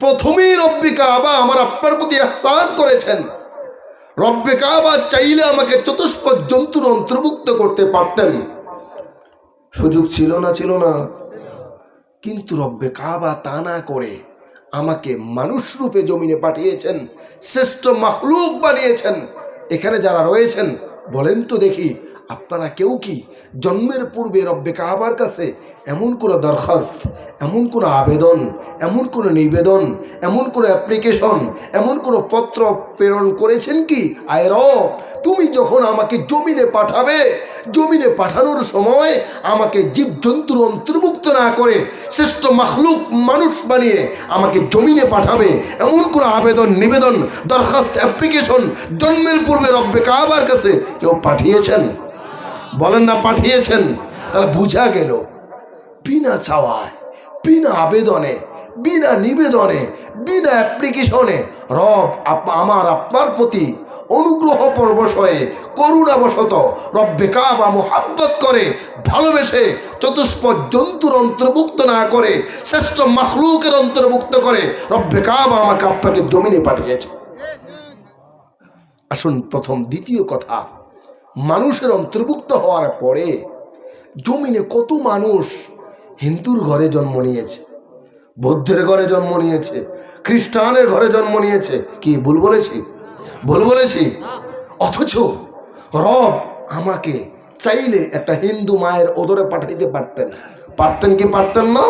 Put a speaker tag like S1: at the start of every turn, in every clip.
S1: প্রথমেই রব্বি কাবা আমার আপনার প্রতি আহসান করেছেন। রব্বে কাবা চাইলে আমাকে চতুষ্প জন্তুর অন্তর্ভুক্ত করতে পারতেন। সুযোগ ছিল না ছিল না। কিন্তু রব্বে কাবা তা না করে আমাকে মানুষ রূপে জমিনে পাঠিয়েছেন, শ্রেষ্ঠ মাহলুক বানিয়েছেন। এখানে যারা রয়েছেন, বলেন তো দেখি আপনারা কেউ কি জন্মের পূর্বে রব্বে কাবার কাছে এমন কোনো দরখাস্ত, এমন কোনো আবেদন, এমন কোনো নিবেদন, এমন কোনো অ্যাপ্লিকেশন এমন কোনো পত্র প্রেরণ করেছেন কি? আয় রব, তুমি যখন আমাকে জমিনে পাঠাবে, জমিনে পাঠানোর সময় আমাকে জীবজন্তুর অন্তর্ভুক্ত না করে শ্রেষ্ঠ মাখলুক মানুষ বানিয়ে আমাকে জমিনে পাঠাবে, এমন কোনো আবেদন, নিবেদন, দরখাস্ত অ্যাপ্লিকেশন জন্মের পূর্বে রব্বে কাবার কাছে কেউ পাঠিয়েছেন? বলেন না, পাঠিয়েছেন। তাহলে বুঝা গেল, বিনা চাওয়ায় বিনা আবেদনে, বিনা নিবেদনে, বিনা অ্যাপ্লিকেশনে রব আমার আপনার প্রতি অনুগ্রহ পরবশ হয়ে করুণাবশত রব্বে কাবা মোহাব্বত করে, ভালোবেসে চতুষ্প জন্তুর অন্তর্ভুক্ত না করে, শ্রেষ্ঠ মখলুকের অন্তর্ভুক্ত করে রব্বে কাবা আমাকে আপনাকে জমিনে পাঠিয়েছে। আসুন, প্রথম, দ্বিতীয় কথা। মানুষের অন্তর্ভুক্ত হওয়ার পরে জমিনে কত মানুষ হিন্দুর ঘরে জন্ম নিয়েছে, বৌদ্ধের ঘরে জন্ম নিয়েছে, খ্রিস্টানের ঘরে জন্ম নিয়েছে, কি ভুল বলেছি? ভুল বলেছি? অথচ রব আমাকে চাইলে একটা হিন্দু মায়ের ওদরে পাঠাইতে পারতেন। পারতেন কি পারতেন না?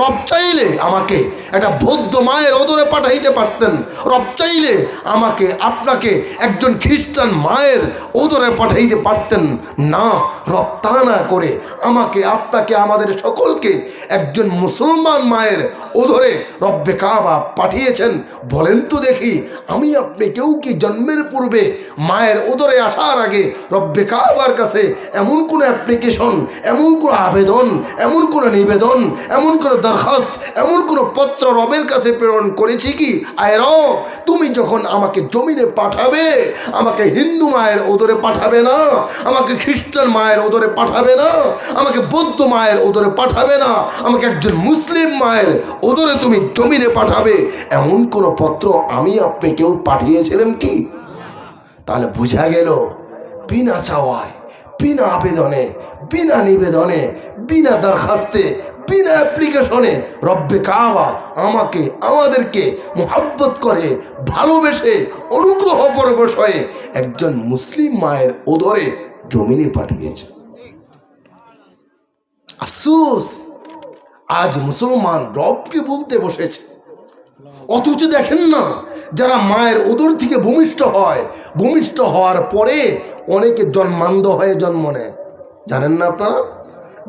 S1: রব চাইলে আমাকে একটা বৌদ্ধ মায়ের ওদরে পাঠাইতে পারতেন। রব চাইলে আমাকে, আপনাকে একজন খ্রিস্টান মায়ের ওদরে পাঠাইতে পারতেন না। রব তা না করে আমাকে, আপনাকে, আমাদের সকলকে একজন মুসলমান মায়ের ওদরে রব্বে কাবা পাঠিয়েছেন। বলেন তো দেখি, আমি আপনি কেউ কি জন্মের পূর্বে মায়ের ওদরে আসার আগে রব্বে কাবার কাছে এমন কোনো অ্যাপ্লিকেশন এমন কোনো আবেদন, এমন কোনো নিবেদন, এমন কোনো দরখাস্ত, এমন কোনো পত্র রবের কাছে প্রেরণ করেছি কি? আয় রব, তুমি যখন আমাকে জমিনে পাঠাবে, আমাকে হিন্দু মায়ের ওদরে পাঠাবে না, আমাকে খ্রিস্টান মায়ের ওদরে পাঠাবে না, আমাকে বৌদ্ধ মায়ের ওদরে পাঠাবে না, আমাকে একজন মুসলিম মায়ের ওদরে তুমি জমিনে পাঠাবে, এমন কোনো পত্র আমি আপনি কেউ পাঠিয়েছিলেন কি? তাহলে বোঝা গেল, বিনা চাওয়ায় বিনা আবেদনে, বিনা নিবেদনে, বিনা দরখাস্তে, বিনা অ্যাপ্লিকেশনে রব্বে কাবা আমাকে, আমাদেরকে মোহাব্বত করে, ভালোবেসে, অনুগ্রহ পরবশ হয়ে একজন মুসলিম মায়ের ওদরে জমিনে পাঠিয়েছে। আফসুস! আজ মুসলমান রবকে বলতে বসেছে। অথচ দেখেন না, যারা মায়ের ওদর থেকে ভূমিষ্ঠ হয়, ভূমিষ্ঠ হওয়ার পরে অনেকে জন্মান্ধ হয়ে জন্ম নেয়। জানেন না আপনারা?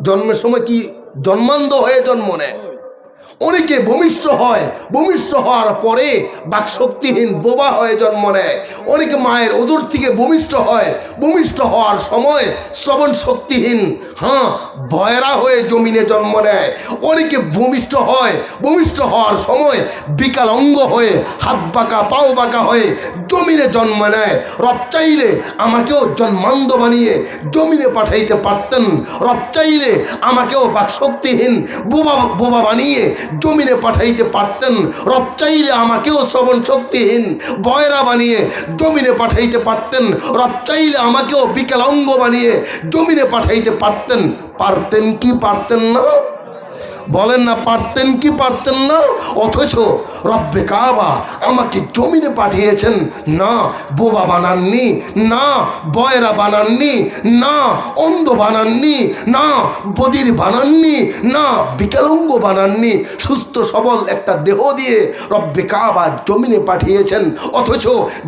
S1: জন্মের সময় কি জন্মান্ধ হয়ে জন্ম নেয়? অনেকে ভূমিষ্ঠ হয়, ভূমিষ্ঠ হওয়ার পরে বাকশক্তিহীন বোবা হয়ে জন্ম নেয়। অনেকে মায়ের ওদর থেকে ভূমিষ্ঠ হয়, ভূমিষ্ঠ হওয়ার সময় শ্রবণ শক্তিহীন হ্যাঁ ভয়রা হয়ে জমিনে জন্ম নেয়। অনেকে ভূমিষ্ঠ হয়, ভূমিষ্ঠ হওয়ার সময় বিকালঙ্গ হয়ে হাত বাঁকা, পাও বাঁকা হয়ে জমিনে জন্ম নেয়। রব চাইলে আমাকেও জন্মান্ধ বানিয়ে জমিনে পাঠাইতে পারতেন। রব চাইলে আমাকেও বাকশক্তিহীন বোবা বোবা বানিয়ে জমিনে পাঠাইতে পারতেন। রব চাইলে আমাকেও শ্রবণ শক্তিহীন বয়রা বানিয়ে জমিনে পাঠাইতে পারতেন। রব চাইলে আমাকেও বিকলাঙ্গ বানিয়ে জমিনে পাঠাইতে পারতেন। পারতেন কি পারতেন না? বলেন না, পারতেন কি পারতেন না? অথচ রব্বে কাবা আমাকে জমিনে পাঠিয়েছেন। না, বোবা বানাননি, না, বয়রা বানাননি, না, অন্ধ বানাননি, না, বদির বানাননি, না, বিকলাঙ্গ বানাননি। সুস্থ, সবল একটা দেহ দিয়ে রব্বে কাবা জমিনে পাঠিয়েছেন। অথচ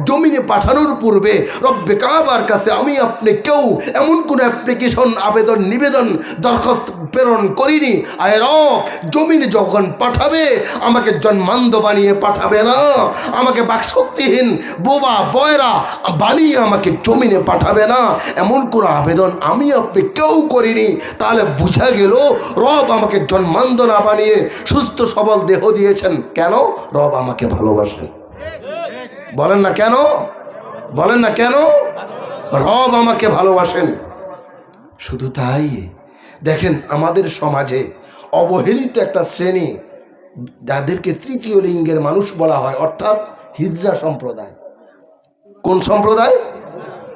S1: জমিনে পাঠানোর পূর্বে রব্বে কাবার কাছে আমি আপনি কেউ এমন কোনো অ্যাপ্লিকেশন আবেদন, নিবেদন, দরখাস্ত প্রেরণ করিনি। আয় জমিনে যখন পাঠাবে, আমাকে জন্মান্ধ বানিয়ে পাঠাবে না। আমাকে বাকশক্তিহীন বোবা বয়রা বানিয়ে আমাকে জমিনে পাঠাবে না। এমন কোনো আবেদন আমি আপনি কেউ করিনি। তাহলে বুঝা গেল, রব আমাকে জন্মান্ধ না বানিয়ে সুস্থ সবল দেহ দিয়েছেন। কেন? রব আমাকে ভালোবাসেন। বলেন না কেন? বলেন না কেন? রব আমাকে ভালোবাসেন। শুধু তাই। দেখেন, আমাদের সমাজে অবহেলিত একটা শ্রেণি যাদেরকে তৃতীয় লিঙ্গের মানুষ বলা হয়, অর্থাৎ হিজরা সম্প্রদায়। কোন সম্প্রদায়?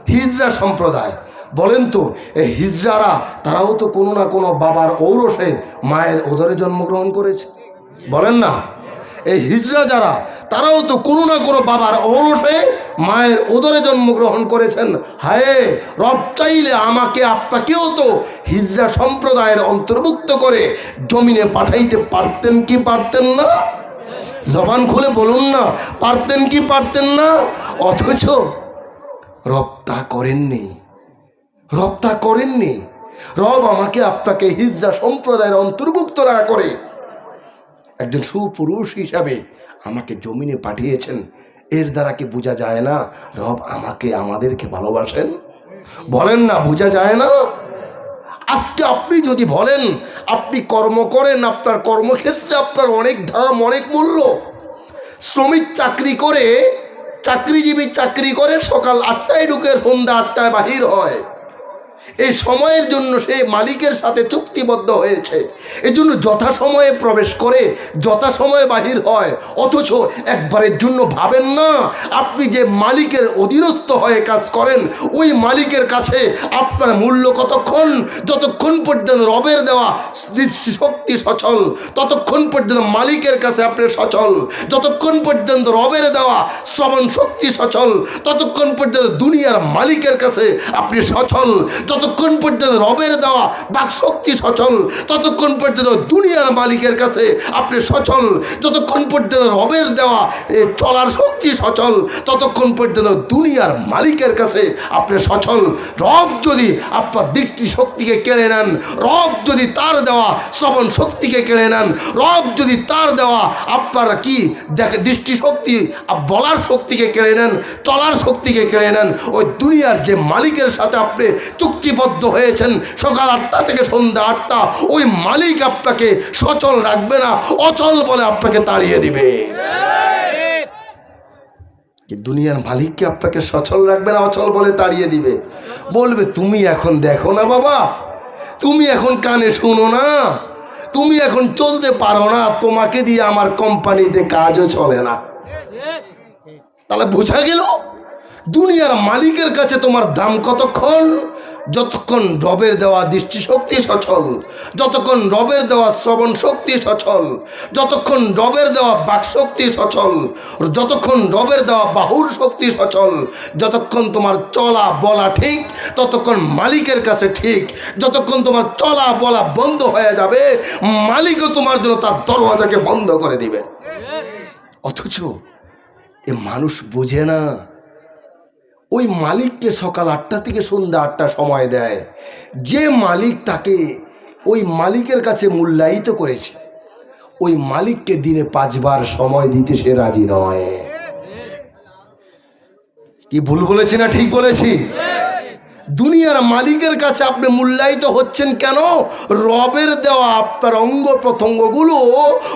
S1: হিজরা সম্প্রদায়। বলেন তো, এই হিজরারা, তারাও তো কোনো না কোনো বাবার ঔরসে মায়ের ওদরে জন্মগ্রহণ করেছে। বলেন না। এই হিজরা যারা, তারাও তো কোনো না কোনো বাবার ঔরসে মায়ের ওদরে জন্মগ্রহণ করেছেন। হায়, রব চাইলে আমাকে, আপনাকেও তো হিজরা সম্প্রদায়ের অন্তর্ভুক্ত করে জমিনে পাঠাইতে পারতেন কি পারতেন না? জবান খুলে বলুন না, পারতেন কি পারতেন না? অথচ রব তা করেননি। রব তা করেননি। রব আমাকে আপনাকে হিজরা সম্প্রদায়ের অন্তর্ভুক্ত না করে একজন সুপুরুষ হিসাবে আমাকে জমিনে পাঠিয়েছেন। এর দ্বারা কি বোঝা যায় না? রব আমাকে আমাদেরকে ভালোবাসেন? বলেন না, বোঝা যায় না? আজকে আপনি যদি বলেন, আপনি কর্ম করেন, আপনার কর্মক্ষেত্রে আপনার অনেক দাম অনেক মূল্য। শ্রমিক চাকরি করে, চাকরিজীবী চাকরি করে সকাল আটটায় ঢুকে সন্ধ্যা আটটায় বাহির হয়। এই সময়ের জন্য সে মালিকের সাথে চুক্তিবদ্ধ হয়েছে। এই জন্য যথাসময়ে প্রবেশ করে, যথাসময়ে বাহির হয়। অথচ একবারের জন্য ভাবেন না, আপনি যে মালিকের অধীনস্থ হয়ে কাজ করেন, ওই মালিকের কাছে আপনার মূল্য কতক্ষণ? যতক্ষণ পর্যন্ত রবের দেওয়া শক্তি সচল, ততক্ষণ পর্যন্ত মালিকের কাছে আপনি সচল, যতক্ষণ পর্যন্ত রবের দেওয়া শ্রবণ শক্তি সচল, ততক্ষণ পর্যন্ত দুনিয়ার মালিকের কাছে আপনি সচল যতক্ষণ পর্যন্ত রবের দেওয়া বাক শক্তি সচল, ততক্ষণ পর্যন্ত দুনিয়ার মালিকের কাছে আপনি সচল, যতক্ষণ পর্যন্ত রবের দেওয়া চলার শক্তি সচল, ততক্ষণ পর্যন্ত দুনিয়ার মালিকের কাছে আপনি সচল। রব যদি আপনার দৃষ্টি শক্তিকে কেড়ে নেন, রব যদি তার দেওয়া শ্রবণ শক্তিকে কেড়ে নেন, রব যদি তার দেওয়া আপনার কি দেখে দৃষ্টিশক্তি বলার শক্তিকে কেড়ে নেন, চলার শক্তিকে কেড়ে নেন, ওই দুনিয়ার যে মালিকের সাথে আপনি চুক্তিবদ্ধ হয়েছেন। সকাল আটটা থেকে সন্ধ্যা আটটা। ওই মালিক আপনাকে সচল রাখবে না, অচল বলে আপনাকে তাড়িয়ে দিবে। দুনিয়ার মালিককে আপনাকে সচল রাখবে না, অচল বলে তাড়িয়ে দিবে? বলবে, তুমি এখন দেখো না বাবা, তুমি এখন কানে শোনো না, তুমি এখন চলতে পারো না, তোমাকে দিয়ে আমার কোম্পানিতে কাজও চলে না। তাহলে বোঝা গেল, দুনিয়ার মালিকের কাছে তোমার দাম কতক্ষণ? যতক্ষণ রবের দেওয়া দৃষ্টিশক্তি সচল যতক্ষণ রবের দেওয়া শ্রবণ শক্তি সচল যতক্ষণ রবের দেওয়া বাকশক্তি সচল যতক্ষণ রবের দেওয়া বাহুর শক্তি সচল যতক্ষণ তোমার চলা বলা ঠিক ততক্ষণ মালিকের কাছে ঠিক যতক্ষণ তোমার চলা বলা বন্ধ হয়ে যাবে মালিকও তোমার জন্য তার দরওয়াজাকে বন্ধ করে দিবে। অথচ এ মানুষ বোঝে না ওই মালিককে সকাল আটটা থেকে সন্ধ্যা আটটা সময় দেয়। যে মালিক তাকে ওই মালিকের কাছে মূল্যায়িত করেছে, ওই মালিককে দিনে পাঁচবার সময় দিতে সে রাজি নয়। কি ভুল বলেছি না ঠিক বলেছি? দুনিয়ার মালিকের কাছে আপনি মূল্যায়িত হচ্ছেন কেন? রবের দেওয়া আপনার অঙ্গ প্রত্যঙ্গগুলো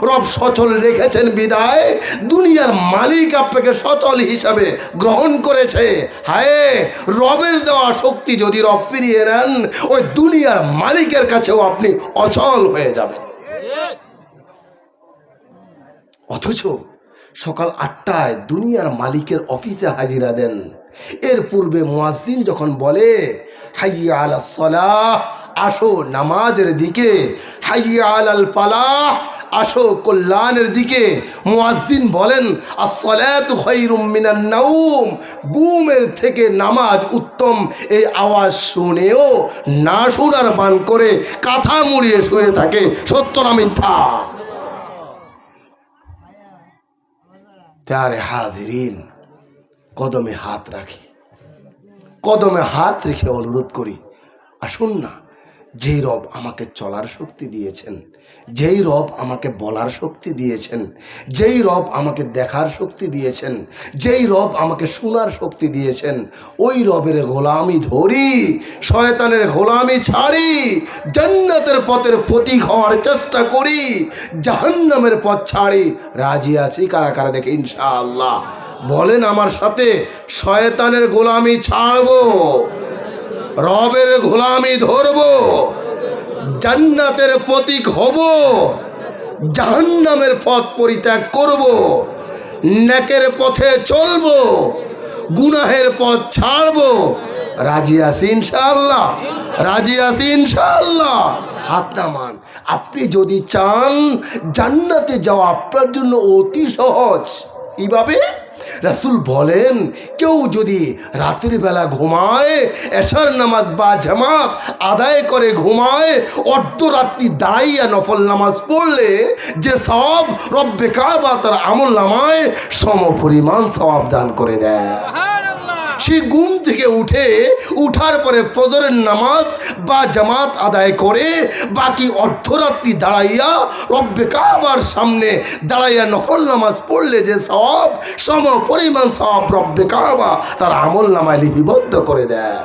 S1: রব সচল রেখেছেন বিদায়। দুনিয়ার মালিক আপনাকে সচল হিসাবে গ্রহণ করেছে। হায়, রবের দেওয়া শক্তি যদি রব ফিরিয়ে নেন, ওই দুনিয়ার মালিকের কাছেও আপনি অচল হয়ে যাবেন। অথচ সকাল আটটায় দুনিয়ার মালিকের অফিসে হাজিরা দেন। এর পূর্বে মুয়াজ্জিন যখন বলে হাইয়া আলা সলাহ আসো নামাজের দিকে হাইয়া আলাল পালাহ আসো কল্যাণের দিকে মুয়াজ্জিন বলেন নাউম ঘুমের থেকে নামাজ উত্তম। এই আওয়াজ শুনেও না শোনার বান করে কাঁথা মুড়িয়ে শুয়ে থাকে। সত্য না মিথ্যা? প্যারে হাজিরিন কদমে হাত রাখি। কদমে হাত রেখে অনুরোধ করি। আসুন না, যেই রব আমাকে চলার শক্তি দিয়েছেন, যেই রব আমাকে বলার শক্তি দিয়েছেন, যেই রব আমাকে দেখার শক্তি দিয়েছেন, যেই রব আমাকে শোনার শক্তি দিয়েছেন, ওই রবের গোলামি ধরি, শয়তানের গোলামি ছাড়ি, জান্নাতের পথের প্রতীক হওয়ার চেষ্টা করি, জাহান্নামের পথ ছাড়ি। রাজি আছি কারা কারা দেখে ইনশাআল্লাহ। বলেন আমার সাথে, শয়তানের গোলামি ছাড়বো, রবের গোলামি ধরবো, জান্নাতের প্রতীক হব, জাহান্নামের পথ পরিত্যাগ করব, নেকের পথে চলব, গুনাহের পথ ছাড়ব। রাজি আছি ইনশাআল্লাহ, রাজি আছি ইনশাআল্লাহ। হাত নামান, আপনি যদি চান জান্নাতে যাওয়া আপনার জন্য অতি সহজ। কীভাবে? রাসুল বলেন, কেউ যদি রাতের বেলা ঘুমায়, এশার নামাজ বা জামাত আদায় করে ঘুমায়, অর্ধরাত্রি দাঁড়াইয়া নফল নামাজ পড়লে যে সব রব্বে কাবা তার আমল নামায় সম পরিমাণ সবাব দান করে দেয়। সে ঘুম থেকে উঠে উঠার পরে ফজরের নামাজ বা জামাত আদায় করে, বাকি অর্ধরাত্রি দাঁড়াইয়া রব্বে কাবার সামনে দাঁড়াইয়া নকল নামাজ পড়লে যে সব সম পরিমাণ সব রব্বে কাবা তার আমল নামায় লিপিবদ্ধ করে দেয়।